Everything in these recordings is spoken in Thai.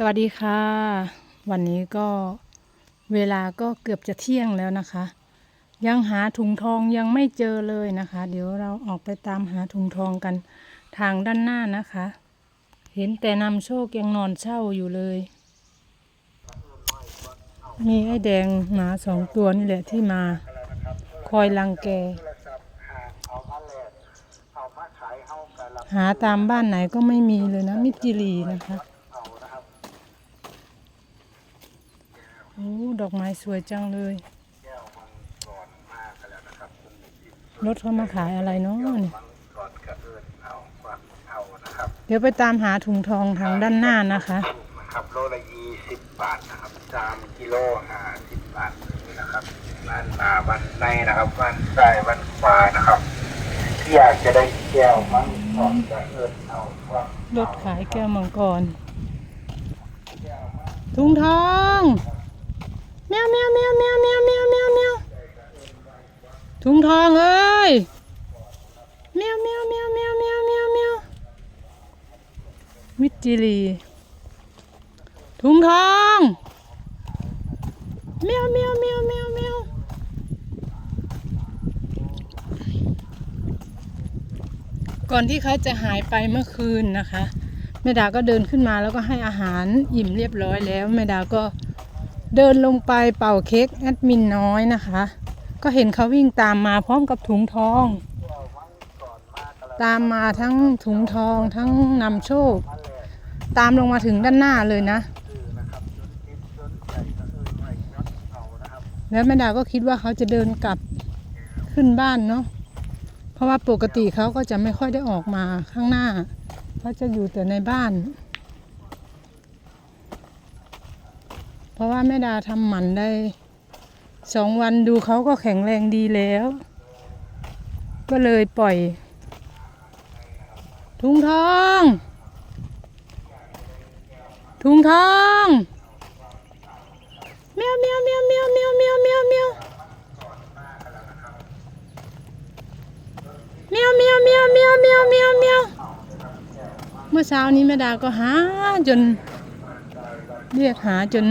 สวัสดีค่ะ วันนี้ก็เวลาก็เกือบจะเที่ยงแล้วนะคะ ยังหาถุงทองยังไม่เจอเลยนะคะ เดี๋ยวเราออกไปตามหาถุงทองกันทางด้านหน้านะคะ เห็นแต่นำโชคยังนอนเช่าอยู่เลย มีไอ้แดงหมาสองตัวนี่แหละที่มาคอยรังแก หาตามบ้านไหนก็ไม่มีเลยนะมิจิรีนะคะ โอ้ดอกไม้สวยจังเลยรถเขามาขายอะไรเนาะนี่เดี๋ยวไปตามหาถุงทองทางด้านหน้านะคะนะครับโลละยี่สิบบาทนะครับสามกิโลห้าสิบบาทนี่นะครับบ้านนาบ้านในนะครับบ้านซ้ายบ้านขวานะครับที่อยากจะได้แก้วมังกรจะเอิญเอาว่ารถขายแก้วมังกรถุงทอง แมวแมวแมวแมวแมวแมวแมวแมวถุงทองเอ้ยแมวแมวแมวแมวแมวแมวแมวมิจิรีถุงทองแมวแมวแมวแมวแมวก่อนที่เขาจะหายไปเมื่อคืนนะคะแม่ดาก็เดินขึ้นมาแล้วก็ให้อาหารอิ่มเรียบร้อยแล้วแม่ดาก็ เดินลงไปเป่าเค้กแอดมินน้อยนะคะ ก็เห็นเขาวิ่งตามมาพร้อมกับถุงทอง ตามมาทั้งถุงทองทั้งนำโชค ตามลงมาถึงด้านหน้าเลยนะ แล้วแม่ดาก็คิดว่าเขาจะเดินกลับขึ้นบ้านเนาะเพราะว่าปกติเขาก็จะไม่ค่อยได้ออกมาข้างหน้าเขาจะอยู่แต่ในบ้าน เพราะว่าแม่ดาทำหมันได้สองวันดูเขาก็แข็งแรงดีแล้ว ก็เลยปล่อยถุงทองถุงทองเมียวเมียวเมียวเมียวเมียวเมียวเมียวเมียวเมียวเมียวเมียวเมียวเมียวเมียวเมียวเมื่อเช้านี้แม่ดาก็หาจน เรียกหาจน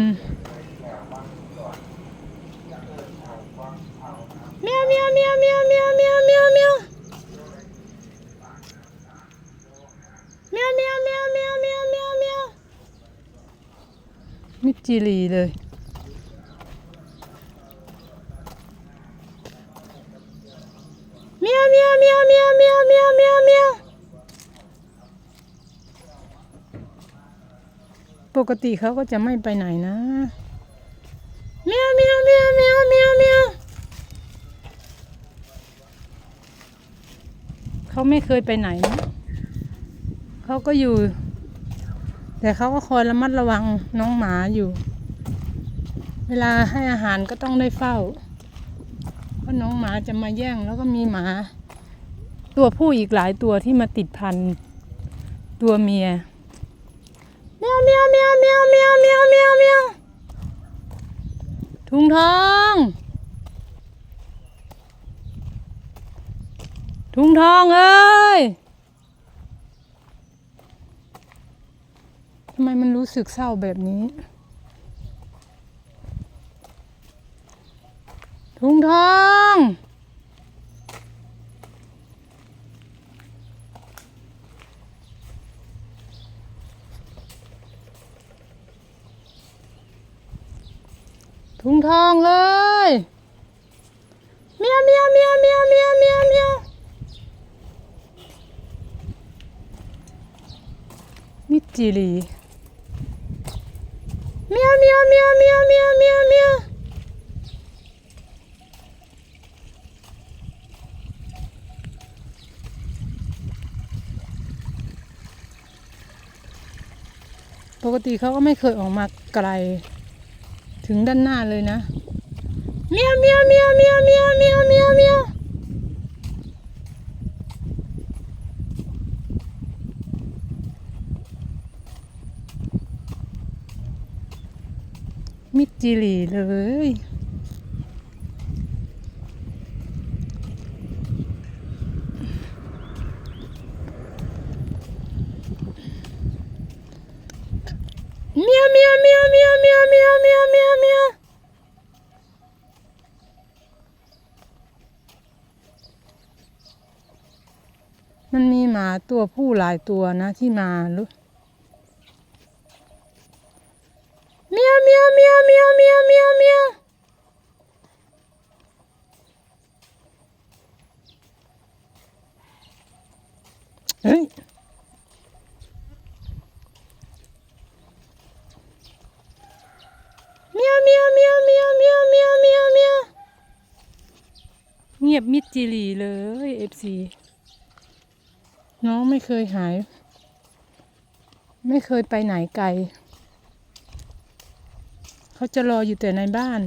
จีรีเลย เมียวเมียวเมียวเมียวเมียวเมียวเมียวเมียวปกติเขาก็จะไม่ไปไหนนะ เมียวเมียวเมียวเมียวเมียวเมียวเขาไม่เคยไปไหนนะเขาก็อยู่ แต่เขาก็คอยระมัดระวังน้องหมาอยู่ เวลาให้อาหารก็ต้องได้เฝ้า เพราะน้องหมาจะมาแย่งแล้วก็มีหมา ตัวผู้อีกหลายตัวที่มาติดพันตัวเมียเมียวเมียวเมียวเมียวเมียวเมียวเมียวเมียวถุงทองถุงทองเอ้ย ทำไมมันรู้สึกเศร้าแบบนี้ถุงทองถุงทองเลยเมียวเมียวเมียวเมียวเมียวเมียวเมียวมิจิรี ยวเมียวเมียวเมียวเมียวเมียวปกติเขาก็ไม่เคยออกมาไกล ถึงด้านหน้าเลยนะเมียวเมียวเมียวเมียวเมียวเมียวเมียวเมียว มิดจิรีเลยเมีมียวเมียวเมียวเมียวเมียวเมียวเมียวเมียวเมียวมันมีหมาตัวผู้หลายตัวนะที่มาลุ เมียวเมียวเมียวเมียวเมียวเมียวเมียวเฮ้ยเมียวเมียวเมียวเมียวเมียวเมียวเมียวเมียวเงียบมิดจิหลีเลยเอฟซีน้องไม่เคยหาย ไม่เคยไปไหนไกล เขาจะรออยู่แต่ในบ้าน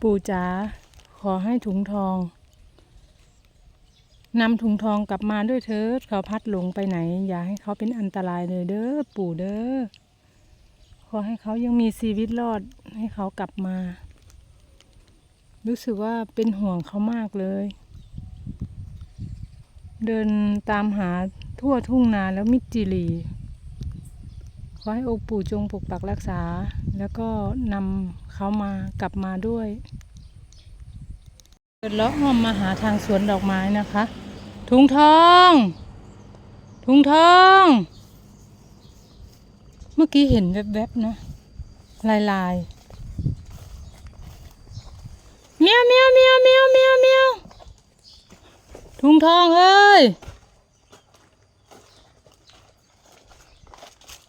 ปู่จ๋าขอให้ถุงทองนำถุงทองกลับมาด้วยเถิดเขาพัดหลงไปไหน อย่าให้เขาเป็นอันตรายเลยเด้อปู่เด้อขอให้เขายังมีชีวิตรอดให้เขากลับมา รู้สึกว่าเป็นห่วงเขามากเลย เดินตามหาทั่วทุ่งนาแล้วมิดจิรี อให้องค์ปู่จงปกปักรักษา แล้วก็นำเขามากลับมาด้วยเดินเลาะอ้อมมาหาทางสวนดอกไม้นะคะ ถุงทอง ถุงทอง เมื่อกี้เห็นแวบๆนะ ลายลายเมียวเมียวเมียวเมียวเมียวเมียวถุงทองเอ้ย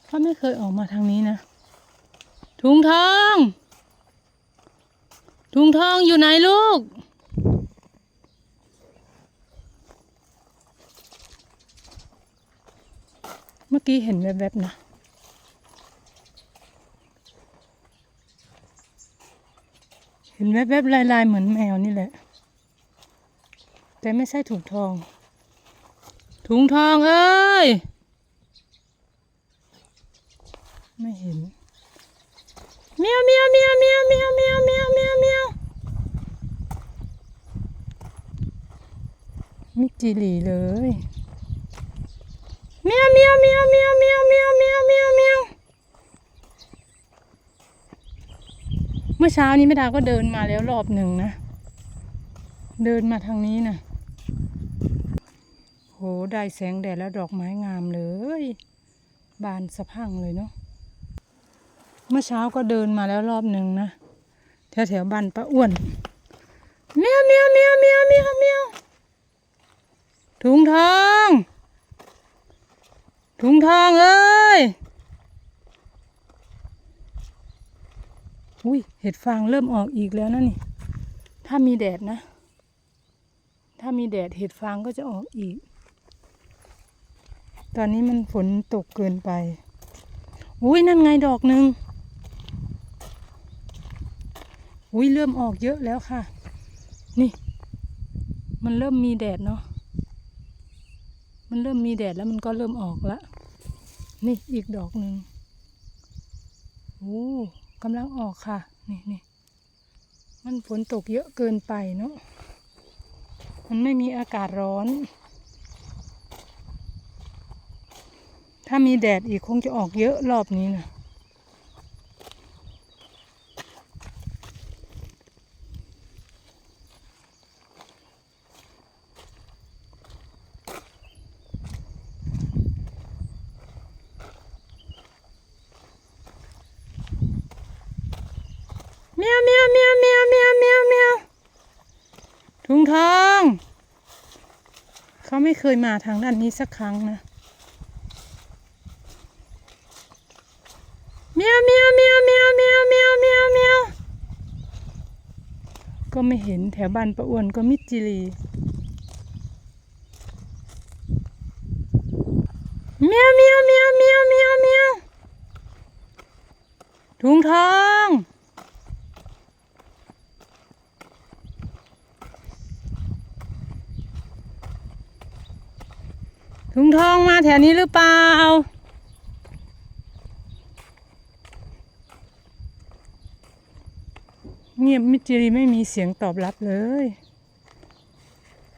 เขาไม่เคยออกมาทางนี้นะ ถุงทอง ถุงทองอยู่ไหนลูก เมื่อกี้เห็นแวบๆนะเห็นแวบๆลายๆ เหมือนแมวนี่แหละ แต่ไม่ใช่ถุงทอง ถุงทองเอ้ย ไม่เห็นเมียวเมียวเมียวเมียวเมียวเมียวเมียวเมียวเมียวมิจิหลีเลยเมียวเมียวเมียวเมียวเมียวเมียวเมียวเมียวเมียวเมื่อเช้านี้แม่ดาก็เดินมาแล้วรอบหนึ่งนะ เดินมาทางนี้นะโหได้แสงแดดแล้วดอกไม้งามเลย บานสะพรังเลยเนาะ เมื่อเช้าก็เดินมาแล้วรอบหนึ่งนะแถวแถวบ้านป้าอ้วนเมียวเมียวเมียวเมียวเมียวเมียวถุงทอง ถุงทองเอ้ยอุ้ยเห็ดฟางเริ่มออกอีกแล้วนะนี่ ถ้ามีแดดนะ ถ้ามีแดดเห็ดฟางก็จะออกอีก ตอนนี้มันฝนตกเกินไป อุ้ยนั่นไงดอกหนึ่ง อุ้ยเริ่มออกเยอะแล้วค่ะ นี่ มันเริ่มมีแดดเนาะ มันเริ่มมีแดดแล้วมันก็เริ่มออกละ นี่อีกดอกหนึ่งโอ้กำลังออกค่ะ นี่นี่มันฝนตกเยอะเกินไปเนาะ มันไม่มีอากาศร้อน ถ้ามีแดดอีกคงจะออกเยอะรอบนี้นะเมียวเมียวเมียวเมียวเมียวเมียวเมียว ถุงทอง เขาไม่เคยมาทางด้านนี้สักครั้งนะเมียวเมียวเมียวเมียวเมียวเมียวเมียวเมียวก็ไม่เห็นแถวบ้านประอ้วนก็มิจิรีเมียวเมียวเมียวเมียวเมียวเมียวถุงทอง ถุงทองมาแถวนี้หรือเปล่า เงียบมิจิรีไม่มีเสียงตอบรับเลย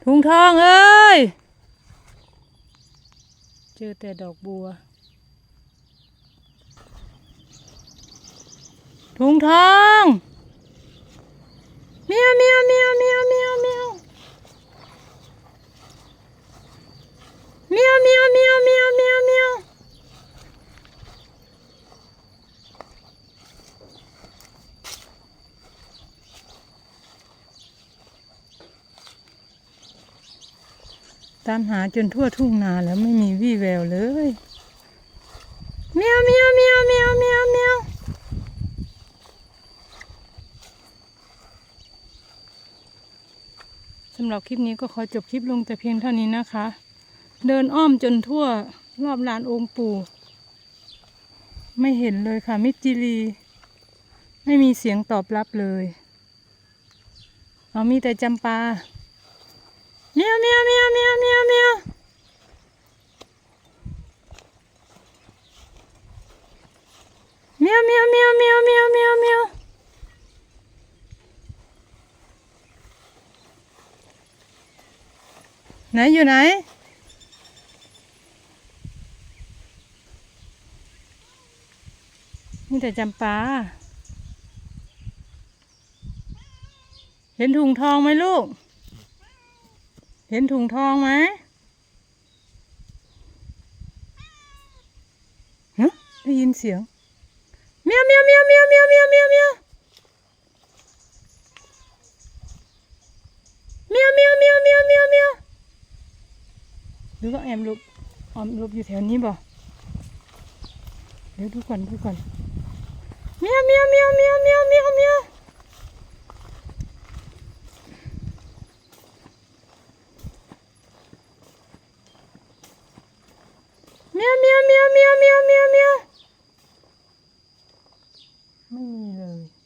ถุงทองเอ้ย เจอแต่ดอกบัวถุงทองเมียวเมียวเมียวเมียวเมียวเมียว เมียวเมียวเมียวเมียวเมียวเมียวตามหาจนทั่วทุ่งนาแล้วไม่มีวี่แววเลยเมียวเมียวเมียวเมียวเมียวเมียวสำหรับคลิปนี้ก็ขอจบคลิปลงแต่เพียงเท่านี้นะคะ เดินอ้อมจนทั่วรอบลานองค์ปู่ ไม่เห็นเลยค่ะ มิจิรี ไม่มีเสียงตอบรับเลยเอามีแต่จำปาเมียวเมียวเมียวเมียวเมียวเมียวเมียวเมียวเมียวเมียวเมียวเมียวเมียวไหนอยู่ไหน แต่จำปา เห็นถุงทองไหมลูก เห็นถุงทองไหมฮะได้ยินเสียงเมียวเมียวเมียวเมียวเมียวเมียวเมียวเมียวเมียวเมียวเมียวเมียวเมียวเมียวหรือว่าแอมหลบออมหลบอยู่แถวนี้บ่เดี๋ยวดูก่อนดูก่อน 喵喵喵喵喵喵喵。喵喵喵喵喵喵喵。没了。